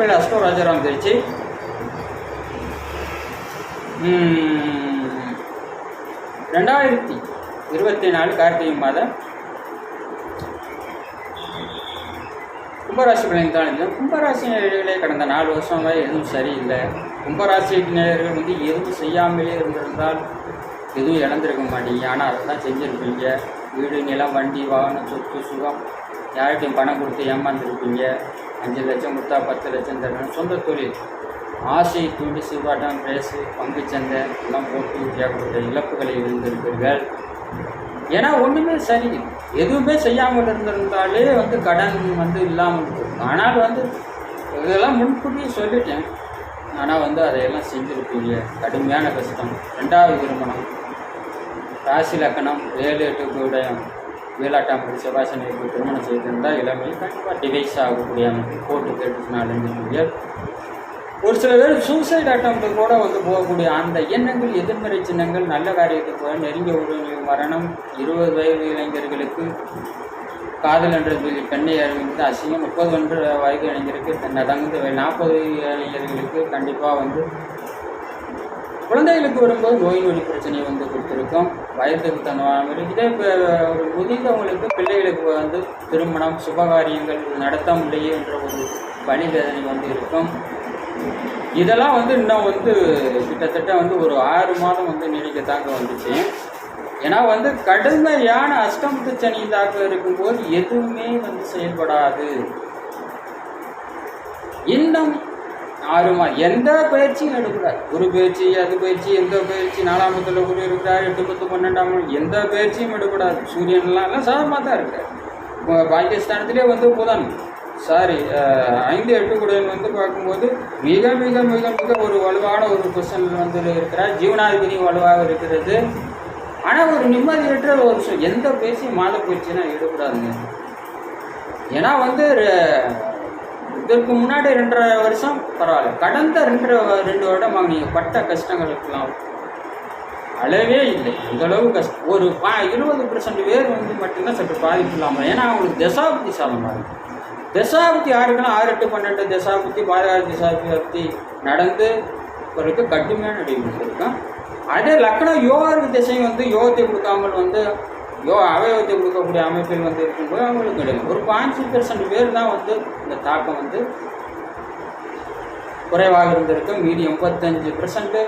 பேர் அஸ்டோ ராஜாராம் திருச்சி. ரெண்டாயிரத்தி இருபத்தி நாலு கார்த்திகை மாதம் கும்பராசி தான் கும்பராசி நேர்களே கடந்த நாலு வருஷமாக எதுவும் சரியில்லை. கும்பராசி நேர்கள் வந்து எதுவும் செய்யாமலே இருந்திருந்தால் எதுவும் இழந்திருக்க மாட்டீங்க. ஆனால் அதை தான் செஞ்சுருப்பீங்க வீடு நிலம் வண்டி வாகனம் சொத்து சுகம். யார்கிட்டையும் பணம் கொடுத்து ஏமாந்துருப்பீங்க? அஞ்சு லட்சம் கொடுத்தா பத்து லட்சம் தரணும் சொந்த தொழில். ஆசை தூண்டி சூதாட்டம் ரேஸு பங்குச்சந்தை எல்லாம் போட்டு ஏற்பட்ட இழப்புகளை இருந்திருப்பீர்கள் ஏன்னா ஒன்றுமே சரி. எதுவுமே செய்யாமல் இருந்திருந்தாலே வந்து கடன் வந்து இல்லாமல் இருக்கும் ஆனால் வந்து இதெல்லாம் முன்கூட்டியே சொல்லிட்டேன். ஆனால் வந்து அதையெல்லாம் செஞ்சுருப்பீங்க. கடுமையான கஷ்டம். ரெண்டாவது திருமணம். ராசி லக்கணம் ஏழு எட்டு கூட வேலாட்டாம் செவ்வாசனைக்கு திருமணம் செய்திருந்தால் இளமை கண்டிப்பாக டிவைஸ் ஆகக்கூடிய அமைப்பு கோர்ட்டு கேட்டு நாலஞ்சு ஒரு சில பேர் சூசைட் அட்டம் கூட வந்து போகக்கூடிய அந்த எண்ணங்கள் எதிர்மறை சின்னங்கள் நல்ல காரியத்துக்கு போய் நெருங்கிய ஒரு மரணம் இருபது வயது இளைஞர்களுக்கு காதல் என்ற பெண்ணை அறிவித்து அசிங்கம் முப்பது ஒன்று வயது இளைஞருக்கு தன்னை தகுந்த நாற்பது இளைஞர்களுக்கு கண்டிப்பாக வந்து குழந்தைகளுக்கு வரும்போது நோய் நொடி பிரச்சனை வந்து கொடுத்துருக்கோம். வயதுக்கு தகுந்த இதே இப்போ ஒரு முதிர்ந்தவங்களுக்கு பிள்ளைகளுக்கு வந்து திருமணம் சுபகாரியங்கள் நடத்த முடியும் என்ற ஒரு பணி வேதனை வந்து இருக்கும். இதெல்லாம் வந்து இன்னும் வந்து கிட்டத்தட்ட வந்து ஒரு ஆறு மாதம் வந்து நீடிக்க தாக்க வந்துச்சு. ஏன்னா வந்து கடுமையான அஷ்டமத்து சனி தாக்கம் இருக்கும்போது எதுவுமே வந்து செயல்படாது. இன்னும் ஆறு எந்த பயிற்சியும் எடுக்கூடாது குரு பயிற்சி அது பயிற்சி எந்த பயிற்சி நாலாமத்தில் குரு இருக்கிறார் எட்டு பத்து பன்னெண்டாம் எந்த பயிற்சியும் எடுக்கூடாது சூரியன்லாம் எல்லாம் சாதமாக தான் இருக்கார் இப்போ பாகிஸ்தானத்திலே வந்து புதன். சாரி ஐந்து எட்டு குடையன் வந்து பார்க்கும்போது மிக மிக மிக மிக ஒரு வலுவான ஒரு பொசிஷன் வந்து இருக்கிறார். ஜீவனாதிபதி வலுவாக இருக்கிறது. ஆனால் ஒரு நிம்மதியற்ற ஒரு சு- எந்த பேசி மாத பயிற்சினா எடுக்கூடாதுங்க ஏன்னா வந்து இதற்கு முன்னாடி ரெண்டரை வருஷம் பரவாயில்ல. கடந்த ரெண்டரை ரெண்டு வருடமாக நீங்கள் பட்ட கஷ்டங்களுக்கெல்லாம் அளவே இல்லை. இந்த கஷ்டம் ஒரு பா இருபது பர்சன்ட் பேர் வந்து மட்டும்தான் சற்று பாதிப்பு இல்லாமல் ஏன்னா அவங்களுக்கு தசாபுத்தி சாதமாக இருக்கும் தசாபுத்தி யாருக்குன்னா ஆறு எட்டு பன்னெண்டு தசாப்தி பாதகார தசாபுத்தி நடந்து பிறகு கடுமையான அடிவு இருக்கும் அதே லக்னம் யோகாருக்கு திசை வந்து யோகத்தை கொடுக்காமல் வந்து யோ அவயவத்தை கொடுக்கக்கூடிய அமைப்பில் வந்து இருக்கும்போது அவங்களுக்கு கிடைக்கும் ஒரு பாஞ்சு பெர்சன்ட் பேர் தான் வந்து இந்த தாக்கம் வந்து குறைவாக இருந்திருக்கு. மீதி எண்பத்தஞ்சு பெர்சன்ட்டு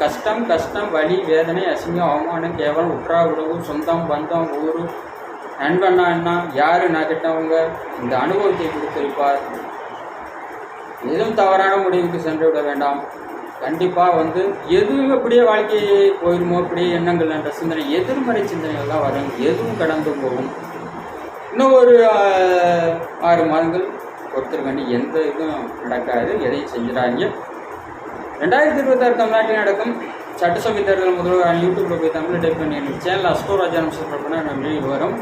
கஷ்டம் கஷ்டம் வலி வேதனை அசிங்கம் அவமானம் கேவலம் உற்றா உறவு சொந்தம் பந்தம் ஊர் நண்பன்னா என்ன யார் நான் கெட்டவங்க இந்த அனுபவத்தை கொடுத்திருப்பார். எதுவும் தவறான முடிவுக்கு சென்று விட வேண்டாம். கண்டிப்பாக வந்து எதுவும் அப்படியே வாழ்க்கையை போயிடுமோ அப்படியே எண்ணங்கள் என்ற சிந்தனை எதிர்மறை சிந்தனைகள் தான் வரும். எதுவும் கடந்து போகும். இன்னும் ஒரு ஆறு மாதங்கள் பொறுத்திருக்காண்டி எந்த இதுவும் நடக்காது. எதையும் செஞ்சிடாங்க ரெண்டாயிரத்தி இருபத்தாறு தமிழ்நாட்டில் நடக்கும் சட்டசபை தேர்தல் முதல்வர் யூடியூப்பில் போய் தமிழ் டைப் பண்ணி எனக்கு சேனல் அஸ்டோ ராஜானம் சொல்கிறப்பனா நம்ம வரும்.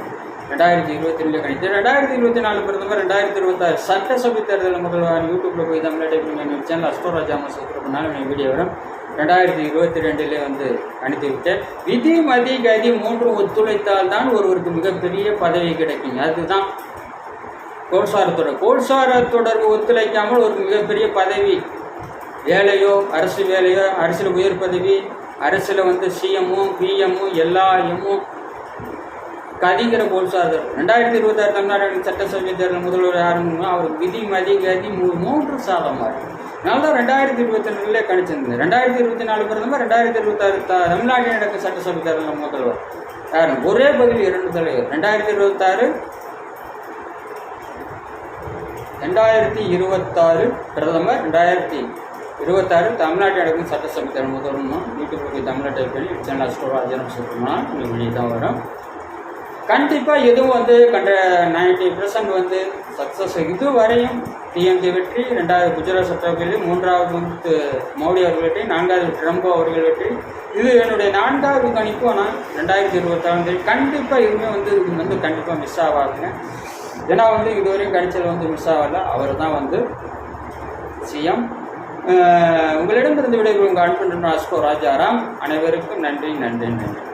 ரெண்டாயிரத்தி இருபத்தி ரெண்டு கணித்து ரெண்டாயிரத்தி இருபத்தி நாலு பிரதமர் ரெண்டாயிரத்தி இருபத்தாறு சட்டசபை தேர்தல் முதல்வர் யூடியூப்பில் போய் தமிழ் டைப் பண்ணி சேனல் அஸ்டோராஜா ராஜானம் சொல்கிறப்பனால வீடியோ வரும். ரெண்டாயிரத்தி இருபத்தி ரெண்டிலே வந்து அனுப்பிவிட்டேன். விதி மதி கதி மூன்றும் ஒத்துழைத்தால் தான் ஒருவருக்கு மிகப்பெரிய பதவி கிடைக்கும். அதுதான் கோல்சாரத்தோட. கோல்சார தொடர்பு ஒத்துழைக்காமல் ஒரு மிகப்பெரிய பதவி வேலையோ அரசு வேலையோ அரசியல் உயர் பதவி அரசில் வந்து சிஎம்மும் பிஎம்மும் எல்லா எம்மும் கதிங்கிற கோல்சாரர் ரெண்டாயிரத்தி இருபத்தாறு தமிழ்நாடு சட்டசபை தேர்தல் முதல்வர் யாருன்னு அவர் விதி மதி கதி மூன்று சாதமாக அதனால தான் ரெண்டாயிரத்தி இருபத்தி ரெண்டுல கணிச்சிருந்தது. ரெண்டாயிரத்தி இருபத்தி நாலு பிரதமர் ரெண்டாயிரத்தி இருபத்தாறு த- தமிழ்நாட்டில் நடக்கும் சட்டசபை தேர்தல் முதல்வர். யார் ஒரே பதில் இரண்டு தலைவர். ரெண்டாயிரத்தி இருபத்தாறு ரெண்டாயிரத்தி இருபத்தாறு பிரதமர் ரெண்டாயிரத்தி இருபத்தாறு தமிழ்நாட்டில் நடக்கும் சட்டசபை தேர்தல் முதல்வரும் யூடியூப்ல போய் தமிழ் டைப் பண்ணி சேனல் அஜனம் சொல்லணும்னா உங்களுக்கு வெளியே தான் வரும். கண்டிப்பாக எதுவும் வந்து கண்ட நைன்டி பர்சன்ட் வந்து சக்ஸஸ் இது வரையும் டிஎம்கே வெற்றி ரெண்டாவது குஜராத் சட்டசபையில் மூன்றாவது வந்து மோடி அவர்கள் வெற்றி நான்காவது ட்ரம்ப் அவர்கள் வெற்றி. இது என்னுடைய நான்காவது கணிப்பு. ஆனால் ரெண்டாயிரத்தி இருபத்தாறு கண்டிப்பாக இதுவுமே வந்து இது வந்து கண்டிப்பாக மிஸ் ஆகாதுங்க ஏன்னா வந்து இதுவரையும் கணிச்சல் வந்து மிஸ் ஆகல. அவர் தான் வந்து சிஎம் உங்களிடமிருந்து விடைபெறும் உங்கள் அன்பு அஸ்கோ ராஜாராம். அனைவருக்கும் நன்றி நன்றி நன்றி.